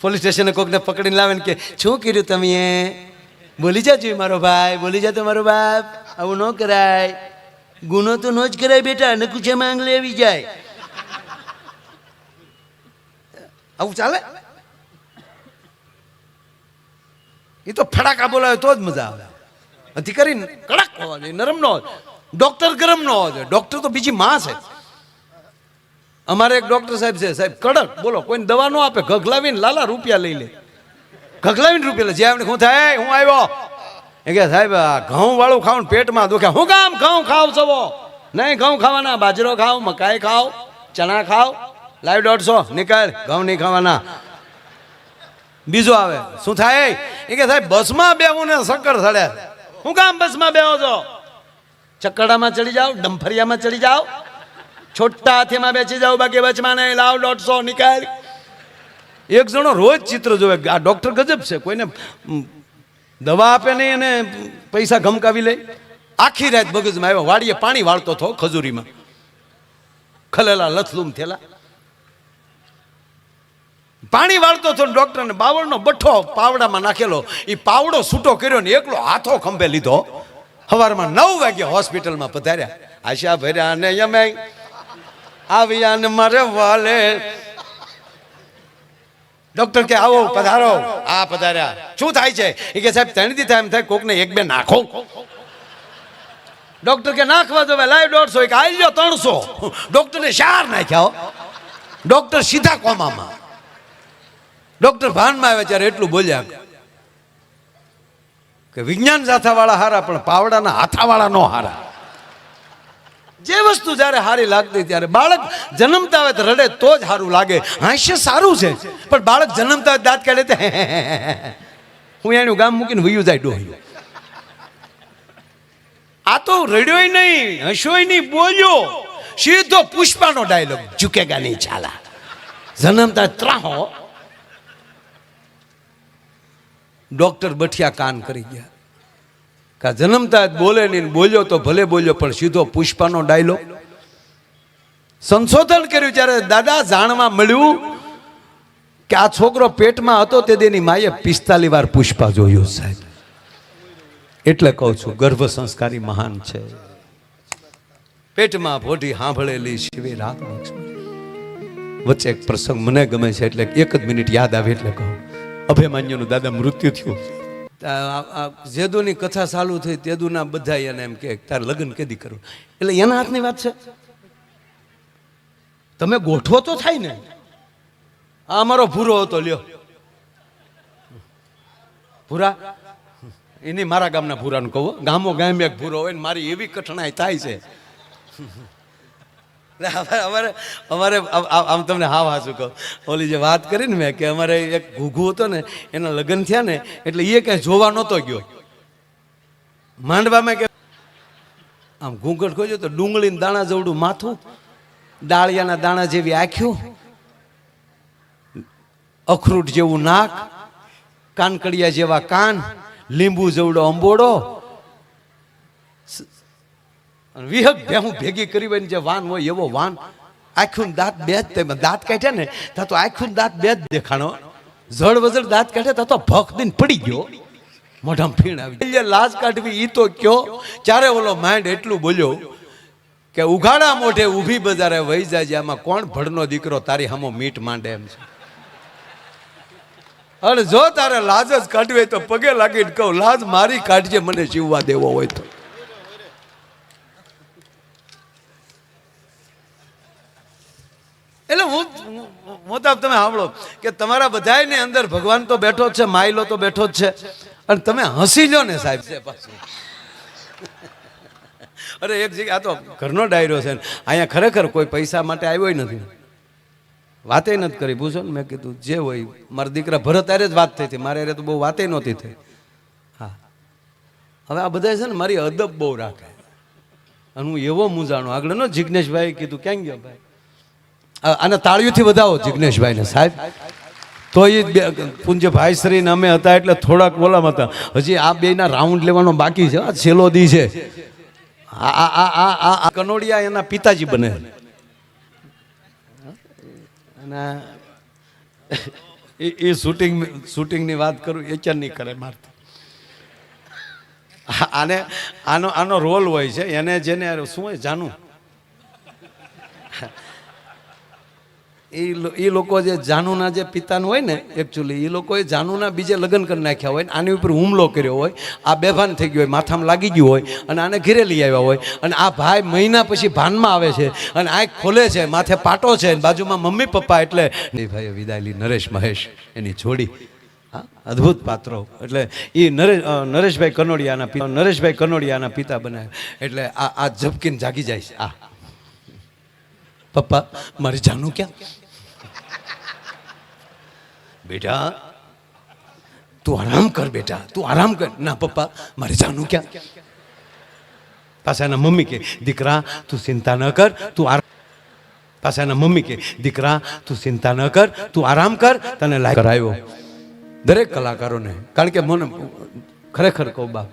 Police સ્ટેશને કોકને પકડીને લાવે ને કે, શું કર્યું તમે બોલી જાજો મારો ભાઈ, બોલી જાતો મારો બાપ. આવું ન કરાય. ગુનો તો ન જ કરાય બેટા ને કુછે માંગ આવી જાય. આવું ચાલે? એ તો ફડાકા બોલાવે તો જ મજા આવે. અધિકારી કડક હોવા જોઈએ, નરમ ન હોય ડોક્ટર ગરમ ન હોવા જોઈએ. ડોક્ટર તો બીજી માં છે. અમારે એક ડોક્ટર સાહેબ છે સાહેબ કડક બોલો કોઈને દવા ન આપે ઘઘલાવીને લાલા રૂપિયા લઈ લે. ગગલાવીને રૂપિયા લે જે આપણે શું થાય "એ, હું આવ્યો. એ કે સાહેબ ઘઉં વાળું ખાવું પેટમાં દુખે. હું કામ ઘઉં ખાવ છો નહીં ઘઉં ખાવાના બાજરો ખાવ મકાઈ ખાવ ચણા ખાવ. લાઈવ દોઢસો નીકળ ઘઉં નહીં ખાવાના. બીજો આવે શું થાય? એ કે સાહેબ બસમાં બેવું ને શક્કર સડે. હું કામ બસમાં બેહો છો? ચક્કડામાં ચડી જાઓ ડંફરિયામાં ચડી જાઓ. છોટા હાથીમાં બેસી જાવ બાકી બચમાં નહીં. લાવ દોઢસો, નિકાલ. એક જણો રોજ ચિત્ર જોવે. આ ડૉક્ટર ગજબ છે. કોઈને દવા આપે નહીં અને પૈસા ગમકાવી લે. આખી રાત મગજમાં આવ્યો. વાડીએ પાણી વાળતો હતો ખજૂરીમાં. ખલેલા લથલુમ થેલા પાણી વાળતો હતો ડોક્ટરને બાવળનો બઠ્ઠો પાવડામાં નાખેલો. એ પાવડો છૂટો કર્યો ને એકલો હાથો ખંભે લીધો. સવારમાં નવ વાગે હોસ્પિટલમાં પધાર્યા. આશા ભર્યા ને યમે આવ્યા ને મારે વાલે. ડોક્ટર કે, આવો, પધારો. આ પધાર્યા. શું થાય છે? એ કે, સાહેબ ત્રણ થાય એમ થાય, કોકને એક બે નાખો. ડોક્ટર કે, નાખવા દો લાઈવ દોઢસો. કે આવી લો ત્રણસો. ડોક્ટરને ચાર નાખ્યા. ડોક્ટર સીધા કોમામાં. ડોક્ટર ભાનમાં આવે ત્યારે એટલું બોલ્યા કે વિજ્ઞાન સાથાવાળા હારા, પણ પાવડાના હાથાવાળા નો હારા. જે વસ્તુ જ્યારે હારી લાગતી ત્યારે બાળક જન્મતા હોય રડે તો જ સારું લાગે. હાસ્ય સારું છે, પણ બાળક જન્મતા હોય દાંત કાઢે તે હું એનું ગામ મૂકીને વયું જાય ડોહ્યું આ તો રડ્યોય નહીં હસ્યોય નહીં, બોલ્યો. સીધો પુષ્પાનો ડાયલોગ, ઝુકેગા નહીં ચાલા જન્મતા ત્રાહો. ડોક્ટર બઠિયા કાન કરી ગયા. કા જન્મતા જ બોલે નહીં, બોલ્યો તો ભલે બોલ્યો, પણ સીધો પુષ્પાનો ડાયલો. સંશોધન કર્યું ત્યારે દાદા જાણવા મળ્યું કે આ છોકરો પેટમાં હતો તે તેની માએ પિસ્તાલી વાર પુષ્પા જોયું સાહેબ. એટલે કહું છું, ગર્ભ સંસ્કારી મહાન છે. પેટમાં ભોઢી સાંભળેલી શિવે રાત વચ્ચે એક પ્રસંગ મને ગમે છે, એટલે એક જ મિનિટ યાદ આવે એટલે કહું. અભિમાન્યુનું દાદા મૃત્યુ થયું. જેદુની કથા ચાલુ થઈ, તેદુના બધા એને એમ કે તારે લગ્ન કેદી કરવું એટલે એના હાથની વાત છે. તમે ગોઠવો તો થાય ને. આ અમારો ભૂરો હતો, લ્યો. ભૂરા? એની મારા ગામના ભૂરાનું કહું ગામો ગામ એક ભૂરો હોય ને મારી એવી કઠણાઈ થાય છે. અમારે અમારે આમ- તમને હા હાસું કહું. ઓલી જે વાત કરી ને મેં કે અમારે એક ઘૂઘુ હતો ને, એના લગ્ન થયા ને, એટલે એ કાંઈ જોવા નહોતો ગયો. માંડવામાં કે આમ ઘૂંઘટ ખોજો તો ડુંગળીને દાણા જવડું માથું દાળિયાના દાણા જેવી આંખ્યું અખરૂટ જેવું નાક, કાનકડિયા જેવા કાન, લીંબુ જેવડો અંબોડો વિહગ ભેહું ભેગી કરી હોય જે વાન હોય એવો વાન, આખું દાંત બે જ તેમાં દાંત કાઢ્યા ને, તા તો આખું દાંત બે જ દેખાણો. જળ વજળ દાંત કાઢે તા તો ભખ દઈને પડી ગયો. મોઢામાં ફીણ આવી એટલે લાજ કાઢવી એ તો કયો, ચારે ઓલો માઇન્ડ એટલું બોલ્યો કે ઉઘાડા મોઢે ઊભી બજારે વહી જાય છે આમાં કોણ ભડનો દીકરો તારી હમો મીટ માંડે એમ છે. અને જો તારે લાજ જ કાઢવી તો પગે લાગીને કહું, લાજ મારી કાઢજે, મને જીવવા દેવો હોય તો. એટલે હું મોતાબ તમે સાંભળો કે તમારા બધાને અંદર ભગવાન તો બેઠો જ છે માયલો તો બેઠો જ છે. અને તમે હસી લો ને સાહેબ. છે પાછું. અરે એક જગ્યા આ તો ઘરનો ડાયરો છે ને. અહીંયા ખરેખર કોઈ પૈસા માટે આવ્યો નથી. વાતે નથી કરી. પૂછો ને મેં કીધું જે હોય મારા દીકરા ભરત હારે જ વાત થઈ હતી. મારે અરે તો બહુ વાતે નહોતી થઈ. હા. હવે આ બધા છે ને મારી અદબ બહુ રાખે. અને હું એવો મૂંઝાણો. આગળ ન જિજ્ઞેશભાઈ કીધું ક્યાં ગયો ભાઈ? આને તાળીઓથી વધાવો જિજ્ઞેશભાઈને સાહેબ. તો એ પૂંજ્ય ભાઈશ્રી ને અમે હતા એટલે થોડાક બોલામ હતા. હજી આ બેના રાઉન્ડ લેવાનો બાકી છે આ છેલ્લો દી છે. આ આ આ આ કનોડિયા એના પિતાજી બને. અને એ એ શૂટિંગ શૂટિંગની વાત કરું એ ચાર નહીં કરે મારથી. આને આનો આનો રોલ હોય છે એને જેને શું હોય જાનું? એ એ લોકો જે જાનુના જે પિતાનું હોય ને એકચ્યુઅલી એ લોકોએ જાનુના બીજે લગ્ન કરી નાખ્યા હોય, આની ઉપર હુમલો કર્યો હોય, આ બેભાન થઈ ગયો હોય, માથામાં લાગી ગયું હોય, અને આને ઘેરે લઈ આવ્યા હોય, અને આ ભાઈ મહિના પછી ભાનમાં આવે છે, અને આંખ ખોલે છે, માથે પાટો છે બાજુમાં મમ્મી પપ્પા એટલે, એ ભાઈએ વિદાય લી, નરેશ મહેશ, એની જોડી. હા, અદ્ભુત પાત્રો. એટલે એ નરેશ નરેશભાઈ કનોડિયાના પિતા નરેશભાઈ કનોડિયાના પિતા બનાવ્યા. એટલે આ આ ઝબકીને જાગી જાય છે. આ. પપ્પા, મારી જાનું ક્યાં? બેટા, તું આરામ કર બેટા, તું આરામ કર. ના, પપ્પા, મારે જાનું ક્યાં? પાછા એના મમ્મી કે, દીકરા, તું ચિંતા ન કર, તું આરામ પાછા એના મમ્મી કે, દીકરા, તું ચિંતા ન કર, તું આરામ કર, તને લાય કરાયો. દરેક કલાકારોને, કારણ કે મને ખરેખર કહું બાપ,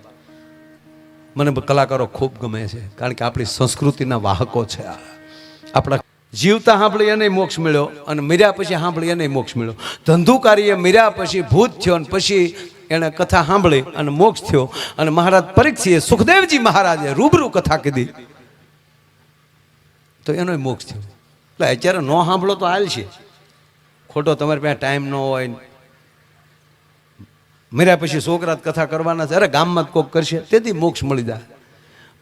મને કલાકારો ખૂબ ગમે છે, કારણ કે આપણી સંસ્કૃતિના વાહકો છે આપણા જીવતા સાંભળી એને મોક્ષ મળ્યો અને મર્યા પછી સાંભળી એને મોક્ષ મળ્યો. ધંધુકારીએ મર્યા પછી ભૂત થયો અને પછી એણે કથા સાંભળી અને મોક્ષ થયો. અને મહારાજ પરીક્ષીએ સુખદેવજી મહારાજે રૂબરૂ કથા કીધી. તો એનો મોક્ષ થયો. એટલે અત્યારે ન સાંભળો તો હાલ છે. ખોટો તમારી પાસે ટાઈમ ન હોય. મર્યા પછી છોકરા કથા કરવાના છે. અરે ગામમાં જ કોક કરશે, તેથી મોક્ષ મળી જાય.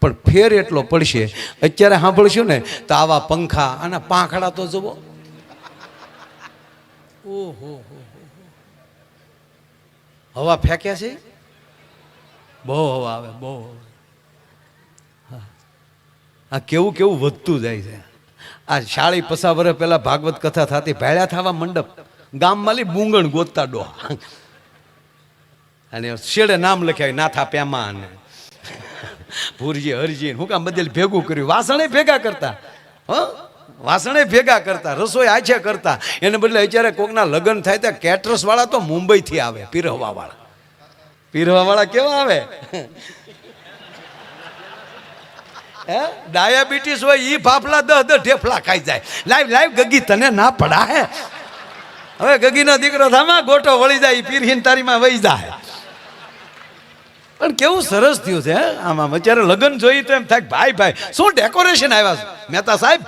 પણ ફેર એટલો પડશે. અત્યારે સાંભળશું ને, તો આવા પંખા અને પાંખડા તો જુઓ. ઓહો હવા ફેંક્યા છે? બહુ હવા આવે, બહુ આ કેવું કેવું વધતું જાય છે. આ શાળી પસા વર્ષ પહેલા ભાગવત કથા થતી ભેળ્યા થવા મંડપ, ગામમાં બુંગણ ગોતતા ડો. અને શેડે નામ લખ્યા નાથા પેમા અને ભૂરજી હરજી હું કામ બધે ભેગું કર્યું. વાસણે ભેગા કરતા. હ? વાસણે ભેગા કરતા, રસોઈ આછે કરતા. એને બદલે અત્યારે કોકના લગ્ન થાય ત્યાં કેટરસ વાળા તો મુંબઈથી આવે, પીરહવા વાળા. પીરહવા વાળા કેવા આવે? હે? ડાયાબિટીસ હોય, ઈ ફાફલા દહ દહ ઢેફલા ખાઈ જાય. લાઈવ લાઈવ ગગી, તને ના પડા હે હવે ગગીનો દીકરો થામાં ગોટો વળી જાય પીરહીન તારીમાં વહી જાય પણ કેવું સરસ થયું છે આમાં અત્યારે લગ્ન જોઈ તો એમ થાય ભાઈ ભાઈ, શું ડેકોરેશન આવ્યા મહેતા સાહેબ,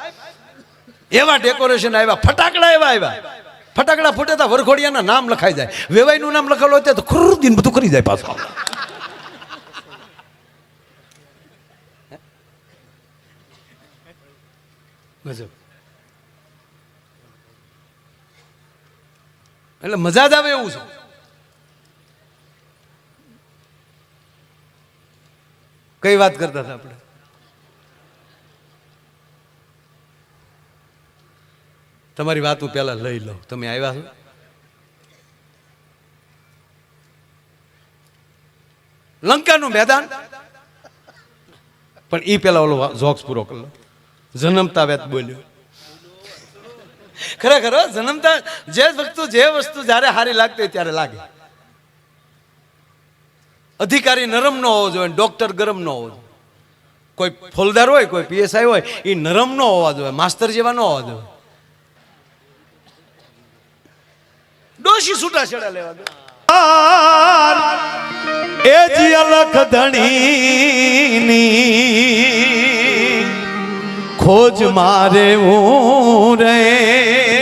એવા ડેકોરેશન આવ્યા, ફટાકડા એવા આવ્યા. ફટાકડા ફૂટેતા વરઘોડિયાના નામ લખાઈ જાય. વેવાઈનું નામ લખેલું હોય તો ખુર દિન બધું કરી જાય પાછું. ગજબ એટલે મજા જ આવે એવું છે. કઈ વાત કરતા હતા આપણે? તમારી વાત હું પહેલા લઈ લઉં તમે આવ્યા છો? લંકાનું મેદાન? પણ એ પેલા ઓલો જોક્સ પૂરો કરી જન્મતા વેત બોલ્યો. ખરેખર જન્મતા જે વસ્તુ જે વસ્તુ જ્યારે સારી લાગતી ત્યારે લાગે. અધિકારી નરમ ન હોવો જોઈએ, ડોક્ટર ગરમ ન હોવો જોઈએ. કોઈ ફોલદાર હોય, કોઈ પીએસઆઈ હોય, એ નરમ ન હોવા જોઈએ, માસ્તર જેવા ન હોવા જોઈએ. ડોશી છૂટાછેડા લેવા દો. એ જી અલખ ધણીની ખોજ મારે હું રે.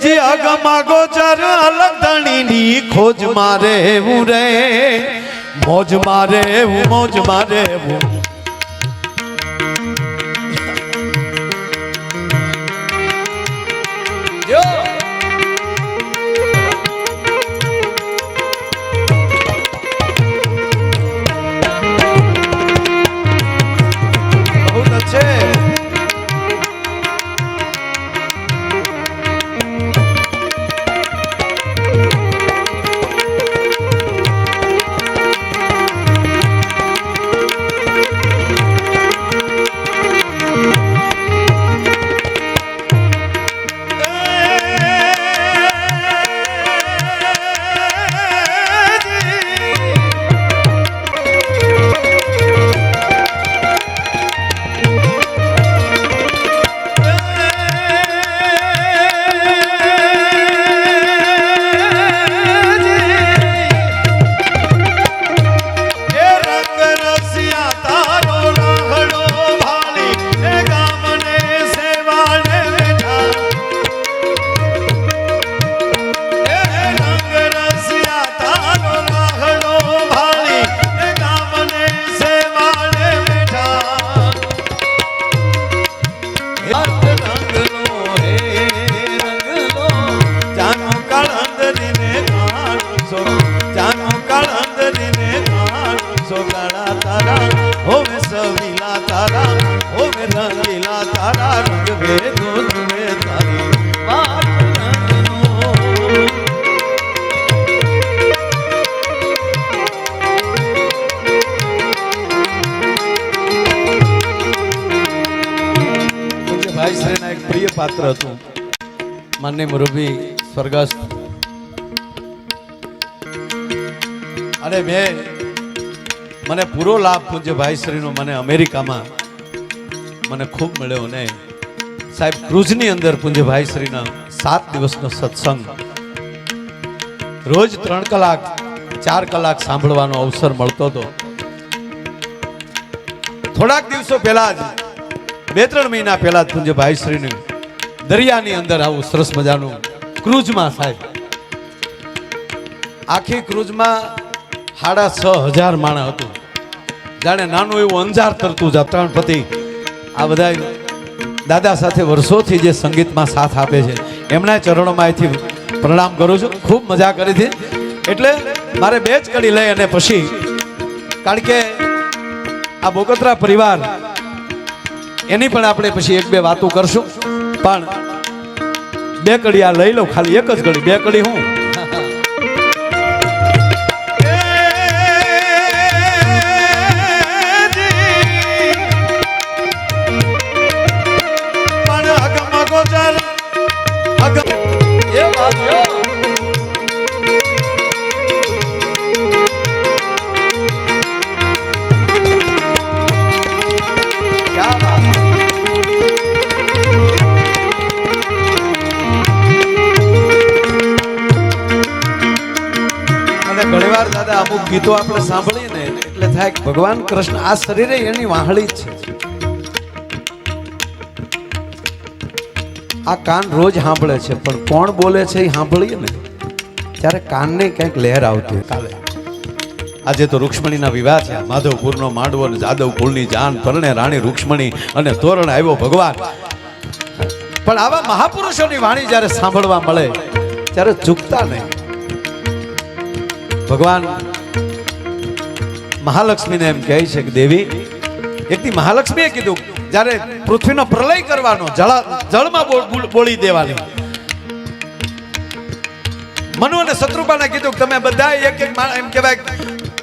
જ અગમ ગોચર અલખ ધણીની ખોજ મારે હું રે, મોજ મારે હું, મોજ મારે હું. પાત્ર હતું. માન્ય મુરબી સ્વર્ગસ્થ. અને મેં, મને પૂરો લાભ પૂજ્ય ભાઈશ્રીનો મને અમેરિકામાં મને ખૂબ મળ્યો ને સાહેબ ક્રુઝની અંદર પૂજ્ય ભાઈશ્રીના સાત દિવસનો સત્સંગ રોજ ત્રણ કલાક, ચાર કલાક સાંભળવાનો અવસર મળતો હતો. થોડાક દિવસો પહેલા જ, બે ત્રણ મહિના પહેલા જ પૂજ્ય ભાઈ શ્રીની દરિયાની અંદર આવું સરસ મજાનું ક્રૂઝમાં સાહેબ. આખી ક્રૂઝમાં સાડા છ હજાર માણસ હતું. જાણે નાનું એવું અંજાર તરતું જ ત્રણ પતિ આ બધા દાદા સાથે વર્ષોથી જે સંગીતમાં સાથ આપે છે, એમના ચરણોમાં અહીંથી પ્રણામ કરું છું. ખૂબ મજા કરી હતી. એટલે મારે બે જ કડી લઈ અને પછી કારણ કે આ બોગત્રા પરિવાર, એની પણ આપણે પછી એક બે વાતો કરશું. પણ બે કડી આ લઈ લઉં ખાલી એક જ ઘડી બે કડી હું? ગીતો આપણે સાંભળીએ એટલે થાય કે ભગવાન કૃષ્ણ આ શરીરે એની વાહળી છે. આ કાન રોજ સાંભળે છે, પણ કોણ બોલે છે એ સાંભળીએ ને? ત્યારે કાનને કંઈક લહેર આવતી કાલે. આજે તો રૂક્ષ્મણીના વિવાહ છે માધવપુરનો માંડવો અને જાદવ કુળની જાન, પરણે રાણી રૂક્ષ્મણી અને તોરણ આવ્યો ભગવાન. પણ આવા મહાપુરુષોની વાણી જ્યારે સાંભળવા મળે, ત્યારે ચૂકતા નહીં. ભગવાન મહાલક્ષ્મીને એમ કહે છે કે, દેવી, એકથી મહાલક્ષ્મીએ કીધું, જ્યારે પૃથ્વીનો પ્રલય કરવાનો, જળ, જળમાં બોલ- દેવાની. મનુ અને શત્રુપાને કીધું તમે બધા એક એક એમ કહેવાય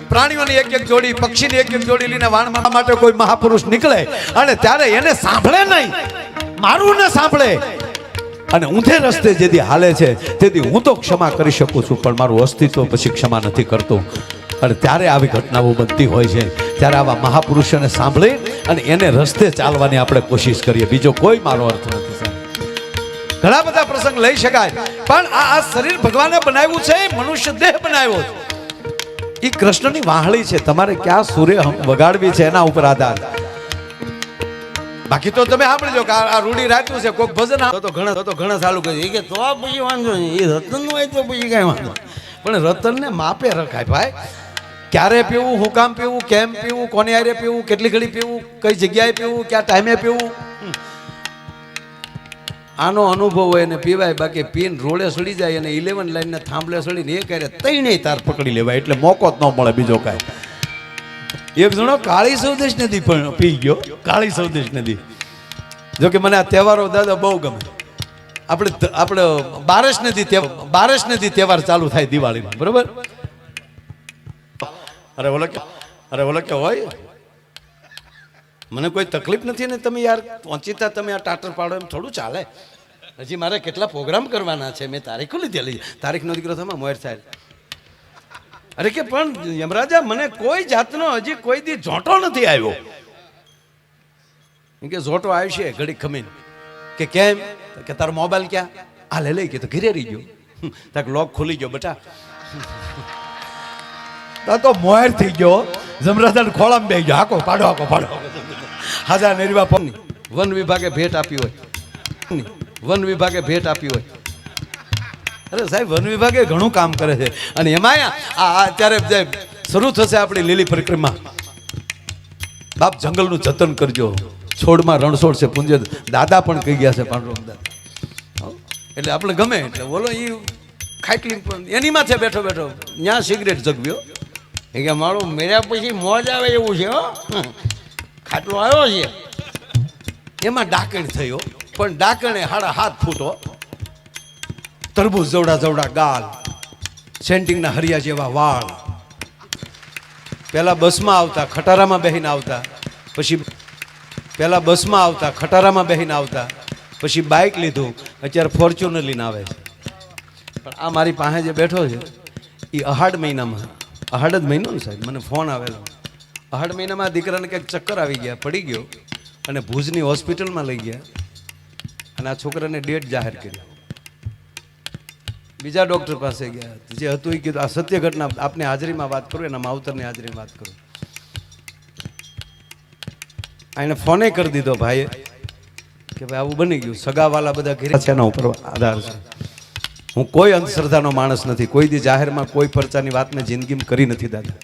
પ્રાણીઓની એક એક જોડી, પક્ષીની એક એક જોડી લઈને વાણ માટે કોઈ મહાપુરુષ નીકળે અને ત્યારે એને સાંભળે નહીં. મારું ન સાંભળે. અને ઊંધે રસ્તે જેથી હાલે છે, તેથી હું તો ક્ષમા કરી શકું છું, પણ મારું અસ્તિત્વ પછી ક્ષમા નથી કરતું. અને ત્યારે આવી ઘટનાઓ બનતી હોય છે. ત્યારે આવા મહાપુરુષોને સાંભળી અને એને રસ્તે ચાલવાની આપણે કોશિશ કરીએ. બીજો કોઈ મારો અર્થ નથી ઘણા બધા પ્રસંગ લઈ શકાય પણ આ આ શરીર ભગવાને બનાવ્યું છે મનુષ્ય દેહ બનાવ્યો છે. એ કૃષ્ણની વાહળી છે. તમારે ક્યાં સૂર્ય વગાડવી છે એના ઉપર આધાર. બાકી તો તમે સાંભળજો કે આ રૂડી રાખ્યું છે. કોઈક ભજન તો ઘણા તો ઘણા ચાલુ કરી એ કે તો આ પછી વાંધો નહીં. એ રતનનું હોય તો પછી કાંઈ વાંધો. પણ રતનને માપે રખાય ભાઈ. ક્યારે પીવું, હું કામ પીવું, કેમ પીવું, કોને આરે પીવું, કેટલી ઘડી પીવું, કઈ જગ્યાએ પીવું, ક્યાં ટાઈમે પીવું? આનો અનુભવ હોય ને પીવાય, બાકી પીન રોડે સડી જાય અને ઇલેવન લાઈનને થાંભલે સડીને એ કરે તઈને તાર પકડી લેવાય, એટલે મોકો જ ન મળે બીજો કાંઈ. એક જણો કાળી સૌદેશ નદી પણ પી ગયો, કાળી સૌદેશ નદી જો કે મને આ તહેવારો દાદા બહુ ગમે. આપણે આપણે બારસ નથી બારસ નથી તહેવાર ચાલુ થાય દિવાળીમાં, બરોબર? અરે ઓલો અરે ઓલો કે હોય. મને કોઈ તકલીફ નથી ને તમે યાર પહોંચીતા તમે આ ટાટર પાડો એમ થોડું ચાલે. હજી મારે કેટલા પ્રોગ્રામ કરવાના છે, મેં તારીખો લીધેલી છે. તારીખનો દીકરો થમા મોર સાહેબ. અરે કે પણ યમરાજા, મને કોઈ જાતનો હજી કોઈ દી જોટો નથી આવ્યો. કે જોટો આવશે ઘડી ખમીને. કે કેમ? કે તારો મોબાઈલ ક્યાં? આ લે લઈ કે તો ઘરે રહી ગયો. તાક લોક ખુલી ગયો, બેટા. તા મોહેર થઈ ગયો જમરાદાન ખોળામ બે ગયો. હાકો, પાડો હાકો, પાડો. હાજા નિર્વા પમ વન વિભાગે ભેટ આપી હોય. વન વિભાગે ભેટ આપી હોય. અરે સાહેબ, વન વિભાગે ઘણું કામ કરે છે. અને એમાં આ અત્યારે શરૂ થશે આપણી લીલી પરિક્રમા બાપ જંગલનું જતન કરજો. છોડમાં રણછોડ છે, પુંજ દાદા પણ કહી ગયા છે પાંડુરંગ દાદા એટલે આપણે ગમે એટલે બોલો એ ખાટલી પણ એની માથે બેઠો બેઠો. ત્યાં સિગરેટ જગવ્યો. કે મારું મેળ્યા પછી મોજ આવે એવું છે, હો. ખાટલો આવ્યો છે. એમાં ડાકણ થયો, પણ ડાકણે હાડા હાથ ફૂટો. તરબૂજ જવડા જવડા ગાલ, સેન્ટિંગના હરિયા જેવા વાળ. પહેલા બસમાં આવતા, ખટારામાં બેહીને આવતા, પછી પહેલા બસમાં આવતા, ખટારામાં બેહીને આવતા, પછી બાઇક લીધું, અત્યારે ફોર્ચ્યુનર લઈને આવે છે. પણ આ મારી પાસે જે બેઠો છે, એ અહાડ મહિનામાં અહાડ જ મહિનો ને સાહેબ મને ફોન આવેલો. અહાડ મહિનામાં દીકરાને કંઈક ચક્કર આવી ગયા પડી ગયો અને ભુજની હોસ્પિટલમાં લઈ ગયા અને આ છોકરાને ડેટ જાહેર કરી બીજા ડૉક્ટર પાસે ગયા. જે હતું એ કીધું આ સત્ય ઘટના આપને હાજરીમાં વાત કરું એના માવતરની હાજરીમાં વાત કરું. એને ફોને કરી દીધો ભાઈએ કે ભાઈ આવું બની ગયું. સગાવાલા બધા ઘેરે છે એના ઉપર આધાર છે? હું કોઈ અંધશ્રદ્ધાનો માણસ નથી, કોઈ દી જાહેરમાં કોઈ પરચાની વાતને જિંદગીમાં કરી નથી, દાદા.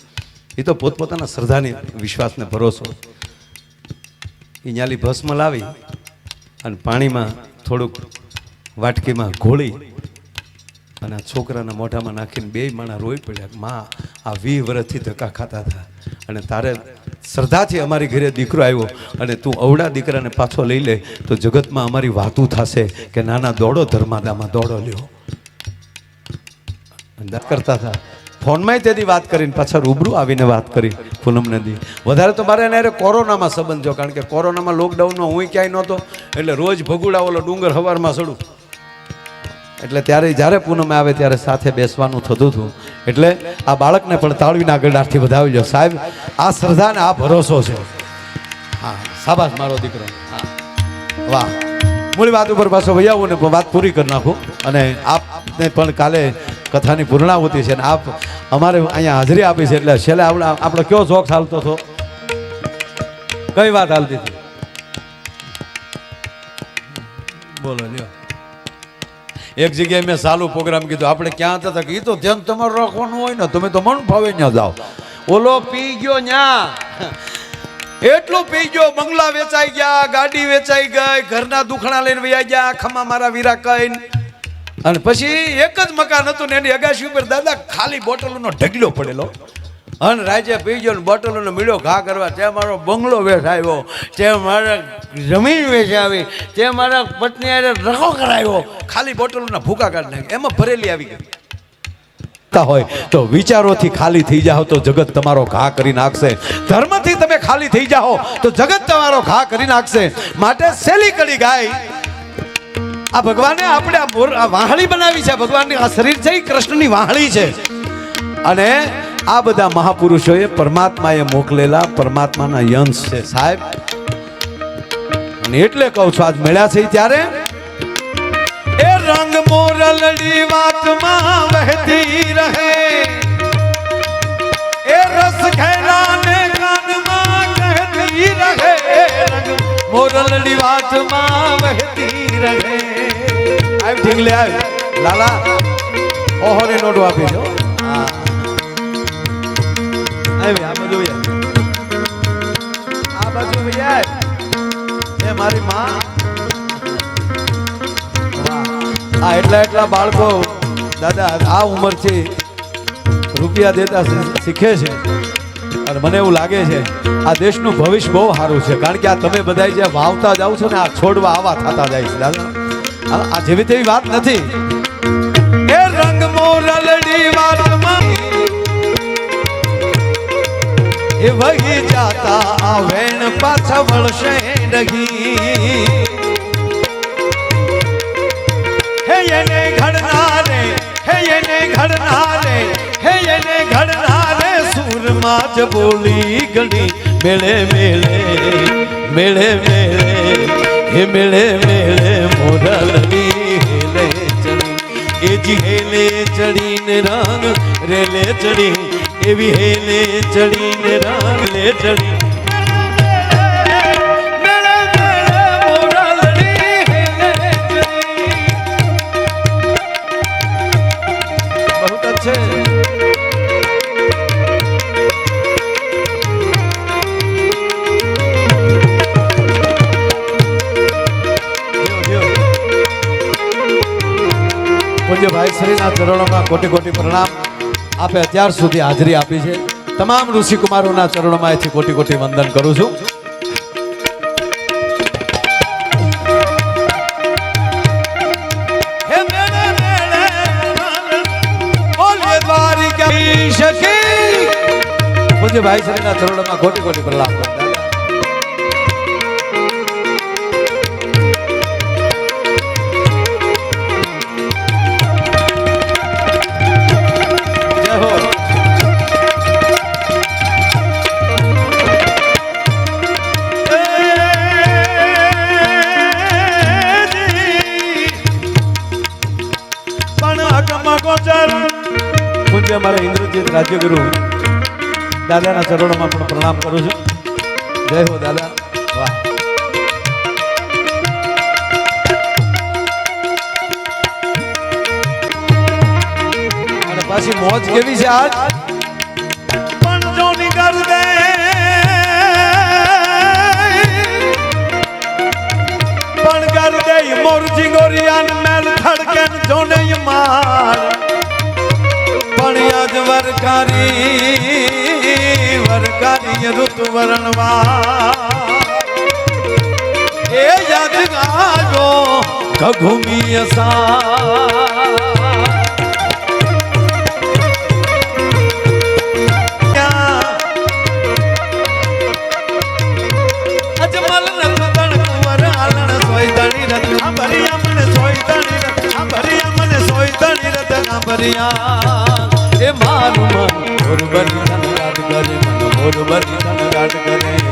એ તો પોતપોતાના શ્રદ્ધાની, વિશ્વાસને ભરોસો. એ ન્યાલી ભસ્મ લાવી અને પાણીમાં થોડુંક વાટકીમાં ઘોળી અને આ છોકરાના મોઢામાં નાખીને બે માણા રોઈ પડ્યા માં, આ વી વર્ષથી ધક્કા ખાતા હતા. અને તારે શ્રદ્ધાથી અમારી ઘરે દીકરો આવ્યો અને તું અવડા દીકરાને પાછો લઈ લે, તો જગતમાં અમારી વાતું થશે કે નાના દોડો ધર્માદામાં દોડો લ્યો. કરતા હતા. ફોનમાં તેથી વાત કરીને પાછા રૂબરૂ આવીને વાત કરી. પૂનમ નદી. વધારે તો મારે એને કોરોનામાં સંબંધ થયો, કારણ કે કોરોનામાં લોકડાઉનમાં હું ક્યાંય નહોતો, એટલે રોજ ભગુડા ઓલો ડુંગર હવારમાં ચડું એટલે ત્યારે જ્યારે પૂનમે આવે ત્યારે સાથે બેસવાનું થતું હતું. એટલે આ બાળકને પણ તાળવીના ગડારથી વધાવી લો સાહેબ, આ શ્રદ્ધા ને આ ભરોસો છે. હા સાબાસ મારો દીકરો. હા. વાહ. મૂળ વાત ઉપર પાછો આવું ને વાત પૂરી કરી નાખું. અને આપને પણ કાલે કથાની પૂર્ણાહુતિ છે ને આપ અમારે અહીંયા હાજરી આપી છે એટલે છેલ્લે આપણે આપણો કયો શોખ ચાલતો હતો? કઈ વાત હાલતી હતી? બોલો, લ્યો. એક જગ્યાએ મેં સાલું પ્રોગ્રામ કીધું, આપણે ક્યાં હતા? કે, ઈ તો ધ્યાન તમારું રાખવાનું હોય ને, તમે તો મન ફાવે ત્યાં જાઓ. ઓલો પી ગયો ન્યા. એટલું પી ગયો, બંગલા વેચાઈ ગયા, ગાડી વેચાઈ ગઈ, ઘરના દુખણા લઈને વયા ગયા ખમા મારા વીરા કહીને. અને પછી એક જ મકાન હતું ને એની અગાશી ઉપર દાદા ખાલી બોટલોનો ઢગલો પડેલો. અને રાજે પી ગયો ને બોટલોનો મીડો ઘા કરવા તે મારો બંગલો વેચાવ્યો તે મારા જમીન વેચાવી તે મારા પત્ની આરે રખો કરાવ્યો. ખાલી બોટલોના ભૂકા કાઢ નાખી એમાં ભરેલી આવી ગઈ. હોય તો વિચારોથી ખાલી થઈ જાઓ તો જગત તમારો ઘા કરી નાખશે. ધર્મથી તમે ખાલી થઈ જાઓ, તો જગત તમારો ઘા કરી નાખશે. માટે સેલી કડી ગાય. આ ભગવાને આપણે આ મોર વાહળી બનાવી છે. ભગવાનની આ શરીર છે કૃષ્ણની વાહળી છે. અને આ બધા મહાપુરુષોએ પરમાત્માએ મોકલેલા પરમાત્માના યંશ છે. સાહેબ એટલે કહું છું, આજ મળ્યા છે ત્યારે એ રંગ મોરલડી વાતમાં વહેતી રહે. એ રસ કાનમાં કહેતી રહે મોરલડી વાતમાં વહેતી રહે. આવ ઢીંગલે આવ લાલા, ઓહોની નોટો આપી દો. હા. આવ, આ આવ. આ બાજુ ભૈયા એ મારી માં. આ એટલા એટલા બાળકો દાદા, આ ઉંમરથી રૂપિયા દેતા શીખે છે. અને મને એવું લાગે છે, આ દેશનું ભવિષ્ય બહુ સારું છે. કારણ કે આ તમે બધા જે વાવતા જાઓ છો ને, આ છોડવા આવા થતા જાય છે. દાદા આ જેવી તેવી વાત નથી. એ રંગ મોરલડી વાતમાં એ વહી જાતા આ વેણ પાછા વળશે નહીં હે એને ઘડનારે હે એને ઘડનારે હે એને ઘડનારે જ બોલી ગણી, મેળે મેળે મેળે મેળે, હે મેળે મેળે મોરલની હેલે ચડી એ જી હેલે ચડીને રંગ રેલે ચડી, એવી હેલે ચડીને રંગ લે ચડી. શ્રીના ચરણોમાં કોટી કોટી પ્રણામ આપે અત્યાર સુધી હાજરી આપી છે. તમામ ઋષિકુમારોના ચરણોમાં એથી કોટી કોટી વંદન કરું છું. ભાઈ શ્રીના ચરણોમાં કોટી કોટી પ્રણામ. કરતા રાજ્યગુરુ દાદાના ચરણોમાં પણ પ્રણામ કરું છું. જય હો દાદા. વાહ. અને પાછી મોજ કેવી છે આજ? પણ જોની કર દે પણ કર દે મોર જીંગોરિયાન મેલ ખડકેન જોને માર. યાદ વરકારી વરકારી ઋતુ વરણવા. એ યાદ ગાજો કઘુમી રત્ન ભરિયા મારું મન. મોર બની તન કરે મન મોર બની તન કરે.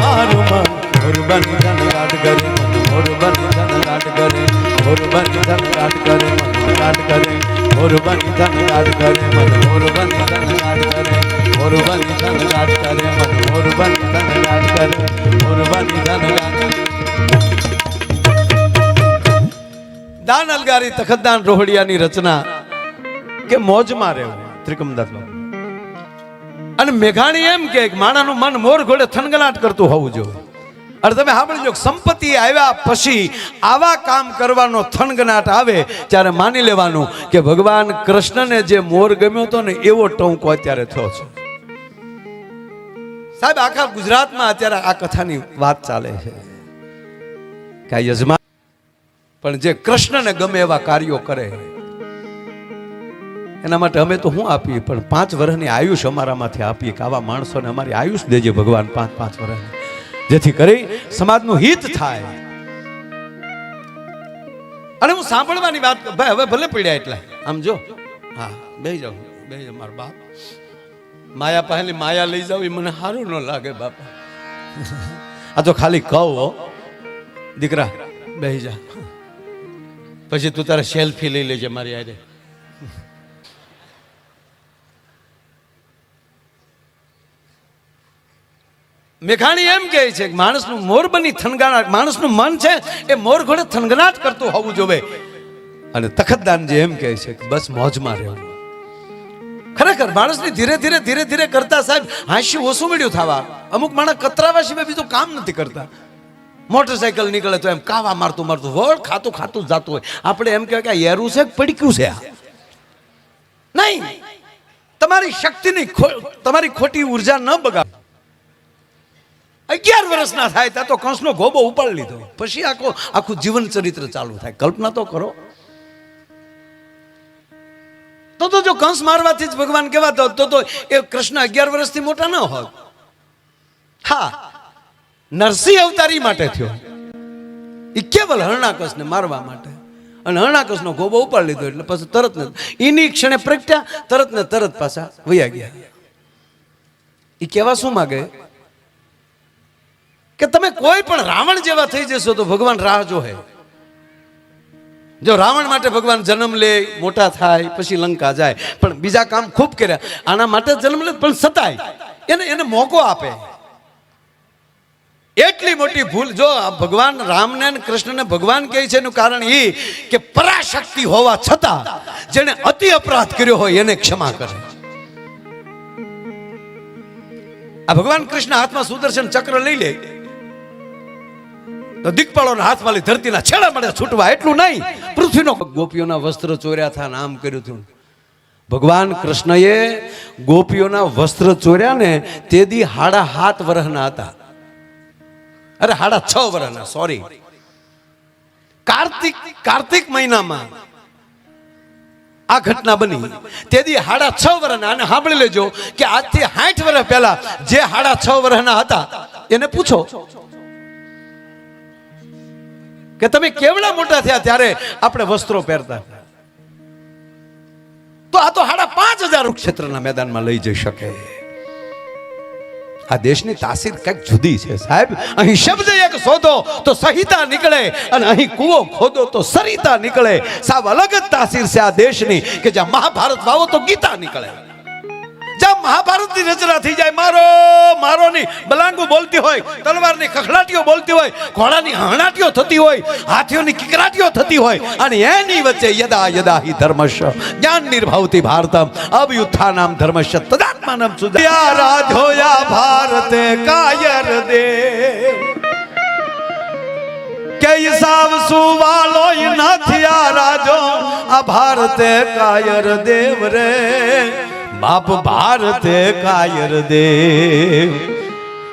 મારું મન. મોરબન બની રાટ કરે મન મોર બની તન કરે મોરબન રાટ કરે, મન રાટ કરે. મોરબન રાટ કરે, મન મોરબન રાટ કરે. મોરબન રાટ કરે, મન મોરબન રાટ કરે. મોરબન રાટ દાન અલગારી તખતદાન રોહડિયાની રચના કે મોજમાં રહેવું? ત્રિકમદાસ બાબુ અને મેઘાણી એમ કે માણાનું મન મોર ઘોડે થનગલાટ કરતું હોવું જોઈએ. અને તમે સાંભળજો સંપત્તિ આવ્યા પછી આવા કામ કરવાનો થનગનાટ આવે ત્યારે માની લેવાનું કે ભગવાન કૃષ્ણને જે મોર ગમ્યો હતો ને એવો ટોંકો અત્યારે થયો છે. સાહેબ, આખા ગુજરાતમાં અત્યારે આ કથાની વાત ચાલે છે. કે યજમાન પણ જે કૃષ્ણને ગમે એવા કાર્યો કરે. એના માટે અમે તો શું આપીએ, પણ પાંચ વર્ષની આયુષ અમારામાંથી આપીએ કે આવા માણસોને અમારી આયુષ દેજે ભગવાન પાંચ પાંચ વર્ષની જેથી કરી સમાજનું હિત થાય. અને હું સાંભળવાની વાત ભાઈ હવે ભલે પીડ્યા એટલા. આમ જો. હા, બે જાઉં બે મારા બાપ. માયા પહેલી માયા લઈ જાવ એ મને સારું ન લાગે, બાપા. આ તો ખાલી કહો દીકરા, બે જા. પછી તું તારે સેલ્ફી લઈ લેજે મારી આજે મેઘાણી એમ કહે છે માણસનું મોર બની થનગાટ માણસનું મન છે, એ મોર ઘોડે થનગનાટ કરતું હોવું જોવે. અને તખતદાનજી એમ કહે છે કે બસ મોજમાં રહેવું ખરેખર માણસની ધીરે ધીરે ધીરે ધીરે કરતા સાહેબ હાસ્યું ઓછું મળ્યું થવા. અમુક માણસ કતરાવા સિવાય બીજું કામ નથી કરતા. મોટરસાયકલ નીકળે તો એમ કાવા મારતું મારતું વળ ખાતું ખાતું જાતું હોય. આપણે એમ કહેવાય કે આ એરું છે પડક્યું છે આ? નહીં. તમારી શક્તિની તમારી ખોટી ઊર્જા ન બગાડ. અગિયાર વર્ષના થાય, ત્યાં તો કંસનો ગોબો ઉપાડી લીધો. પછી આખો આખું જીવન ચરિત્ર ચાલુ થાય. કલ્પના તો કરો. તો તો જો કંસ મારવાથી જ ભગવાન કહેવાતો તો તો એ કૃષ્ણ અગિયાર વર્ષથી મોટા ન હોત. હા, નરસિંહ અવતારી માટે થયો. એ કેવલ હરણાકસને મારવા માટે. અને હરણાકસનો ગોબો ઉપાડી લીધો એટલે પછી તરત ને એની ક્ષણે પ્રગટ્યા તરત ને તરત પાછા વયા ગયા. એ કહેવા શું માગે? કે તમે કોઈ પણ રાવણ જેવા થઈ જશો તો ભગવાન રાહ જોહે. જો રાવણ માટે ભગવાન જન્મ લે, મોટા થાય, પછી લંકા જાય. પણ બીજા કામ ખૂબ કર્યા. આના માટે જન્મ લે, પણ સતાય. એને એને મોકો આપે. એટલી મોટી ભૂલ, જો ભગવાન રામને કૃષ્ણને ભગવાન કહે છે એનું કારણ એ કે પરાશક્તિ હોવા છતાં જેને અતિ અપરાધ કર્યો હોય એને ક્ષમા કરે. આ ભગવાન કૃષ્ણ હાથમાં સુદર્શન ચક્ર લઈ લે. દિગ્પાળોના હાથમાં ધરતીના છેડા મળે, છૂટવા એટલું નહીં. પૃથ્વીનો ગોપીઓના વસ્ત્ર ચોર્યા થા નામ કર્યું હતું ભગવાન કૃષ્ણએ ગોપીઓના વસ્ત્ર ચોર્યા ને તે દી હાડા હાથ વરહના હતા. અરે હાડા છ વરહના સોરી કાર્તિક કાર્તિક મહિનામાં આ ઘટના બની. તેથી હાડા છ વર્ષના અને સાંભળી લેજો કે આજથી સાઠ વર્ષ પહેલા જે હાડા છ વર્ષના હતા, એને પૂછો. કે તમે કેવડા મોટા થયા ત્યારે આપણે વસ્ત્રો પહેરતા? તો આ તો હાડા પાંચ હજાર ક્ષેત્રના મેદાનમાં લઈ જઈ શકે. આ દેશની તાસીર કંઈક જુદી છે, સાહેબ. અહીં શબ્દ એક શોધો તો સહિતા નીકળે અને અહીં કૂવો ખોદો તો સરિતા નીકળે. સાવ અલગ જ તાસીર છે આ દેશની કે જ્યાં મહાભારત વાવો તો ગીતા નીકળે. જ્યાં મહાભારતની રચના થઈ જાય. મારો મારો ની બલાંગુ બોલતી હોય, તલવારની ખખડાટીઓ બોલતી હોય, ઘોડાની હણાટીઓ થતી હોય, હાથીઓની કિકરાટીઓ થતી હોય, અને એની વચ્ચે હિ ધર્મશ, જ્ઞાન નિર્ભાવતી ભારતમ, અભયુત્થાનામ ધર્મશ, તદાત્માનમ સુધા રાધોયા ભારતે કાયર દે. કે સાવ સુવાલો નથી આ રાજો, આ ભારતે કાયર દેવ રે. બાપ ભારતે કાયર દેવ.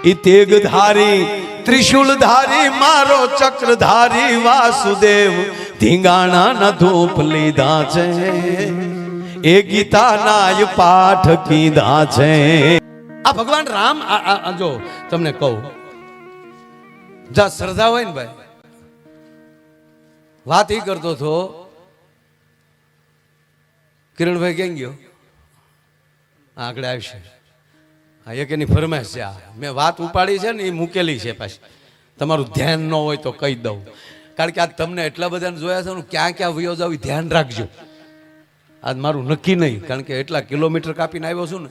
ઈ ત્રિશુલ ધારી મારો ચક્રધારી વાસુદેવ. ધીંગાણા ના ધૂપ લીધા છે. એ ગીતાના પાઠ કીધા છે. આ ભગવાન રામ જો તમને કહું. જા, શ્રદ્ધા હોય ને ભાઈ. વાત એ કરતો હતો. કિરણભાઈ કેમ ગયો? આગળ આવશે. હા, એક એની ફરમાઈશ છે આ. મેં વાત ઉપાડી છે ને એ મૂકેલી છે પાછી. તમારું ધ્યાન ન હોય તો કહી દઉં. કારણ કે આ તમને એટલા બધાને જોયા છે ને ક્યાં ક્યાં વયો જાવ ધ્યાન રાખજો. આજ મારું નક્કી નહીં, કારણ કે એટલા કિલોમીટર કાપીને આવ્યો છું ને